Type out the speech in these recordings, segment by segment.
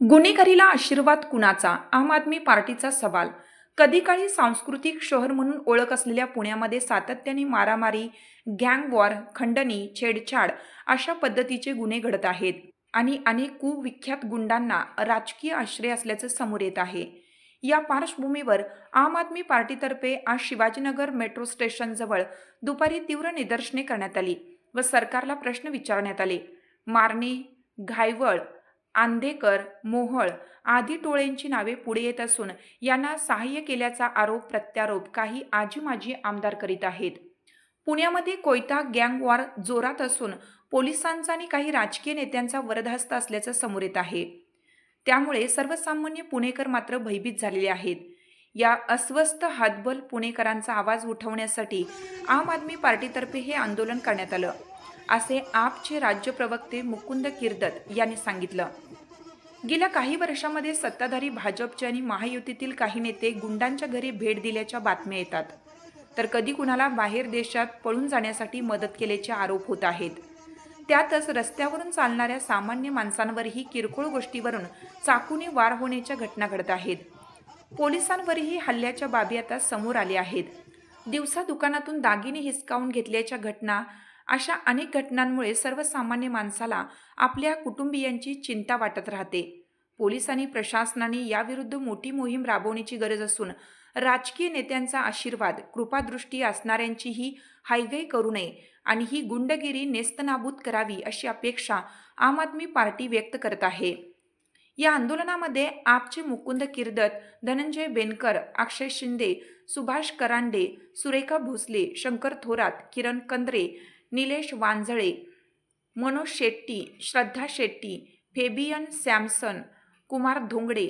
गुन्हेगारीला आशीर्वाद कुणाचा? आम आदमी पार्टीचा सवाल. कधी काळी सांस्कृतिक शहर म्हणून ओळख असलेल्या पुण्यामध्ये सातत्याने मारामारी गँग वॉर खंडणी छेडछाड अशा पद्धतीचे गुन्हे घडत आहेत आणि अनेक कुविख्यात गुंडांना राजकीय आश्रय असल्याचं समोर येत आहे. या पार्श्वभूमीवर आम आदमी पार्टीतर्फे आज शिवाजीनगर मेट्रो स्टेशनजवळ दुपारी तीव्र निदर्शने करण्यात आली व सरकारला प्रश्न विचारण्यात आले. मारणे घायवळ आंदेकर मोहळ आदी टोळ्यांची नावे पुढे येत असून यांना सहाय्य केल्याचा आरोप प्रत्यारोप काही आजी माजी आमदार करीत आहेत. पुण्यामध्ये कोयता गँगवार जोरात असून पोलिसांचा आणि काही राजकीय नेत्यांचा वरदहस्त असल्याचं समोर येत आहे. त्यामुळे सर्वसामान्य पुणेकर मात्र भयभीत झालेले आहेत. या अस्वस्थ हातबल पुणेकरांचा आवाज उठवण्यासाठी आम आदमी पार्टीतर्फे हे आंदोलन करण्यात आलं. असे आपचे राज्य प्रवक्ते मुकुंद किर्दत यांनी सांगितलं. गेल्या काही वर्षामध्ये सत्ताधारी भाजपचे आणि महायुतीतील काही नेते गुंडांच्या घरी भेट दिल्याच्या बातम्या येतात. तर कधी कुणाला बाहेर देशात पळून जाण्यासाठी मदत केल्याचे आरोप होत आहेत. त्यातच रस्त्यावरून चालणाऱ्या सामान्य माणसांवरही किरकोळ गोष्टीवरून चाकूने वार होण्याच्या घटना घडत आहेत. पोलिसांवरही हल्ल्याच्या बाबी आता समोर आल्या आहेत. दिवसा दुकानातून दागिने हिसकावून घेतल्याच्या घटना अशा अनेक घटनांमुळे सर्वसामान्य माणसाला आपल्या कुटुंबियांची चिंता वाटत राहते. पोलीस आणि प्रशासनाने याविरुद्ध मोठी मोहीम राबवण्याची गरज असून राजकीय नेत्यांचा आशीर्वाद कृपादृष्टी असणाऱ्यांचीही हायगई करू नये आणि ही गुंडगिरी नेस्तनाबूत करावी अशी अपेक्षा आम आदमी पार्टी व्यक्त करत आहे. या आंदोलनामध्ये आपचे मुकुंद किर्दत धनंजय बेनकर अक्षय शिंदे सुभाष करांडे सुरेखा भोसले शंकर थोरात किरण कंद्रे निलेश वांजळे मनोज शेट्टी श्रद्धा शेट्टी फेबियन सॅमसन कुमार धोंगडे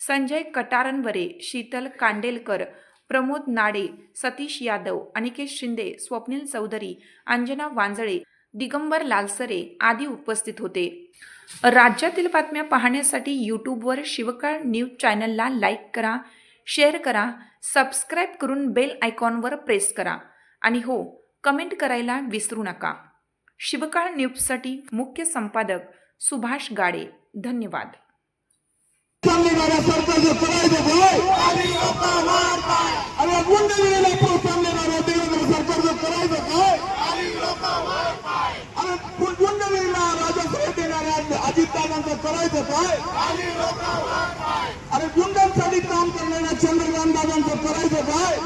संजय कटारनवरे शीतल कांडेलकर प्रमोद नाडे सतीश यादव अनिकेत शिंदे स्वप्नील चौधरी अंजना वांजळे दिगंबर लालसरे आदी उपस्थित होते. राज्यातील बातम्या पाहण्यासाठी यूट्यूबवर शिवकाळ न्यूज चॅनलला लाईक करा शेअर करा सबस्क्राईब करून बेल आयकॉनवर प्रेस करा. आणि हो कमेंट करायला विसरू नका. शिवकाळ न्यूजसाठी मुख्य संपादक सुभाष गाडे. धन्यवाद. अरे अजितदादांचं करायचं काय अरे गुंडांसाठी काम करणाऱ्या चंद्रकांत दादांचं करायचं काय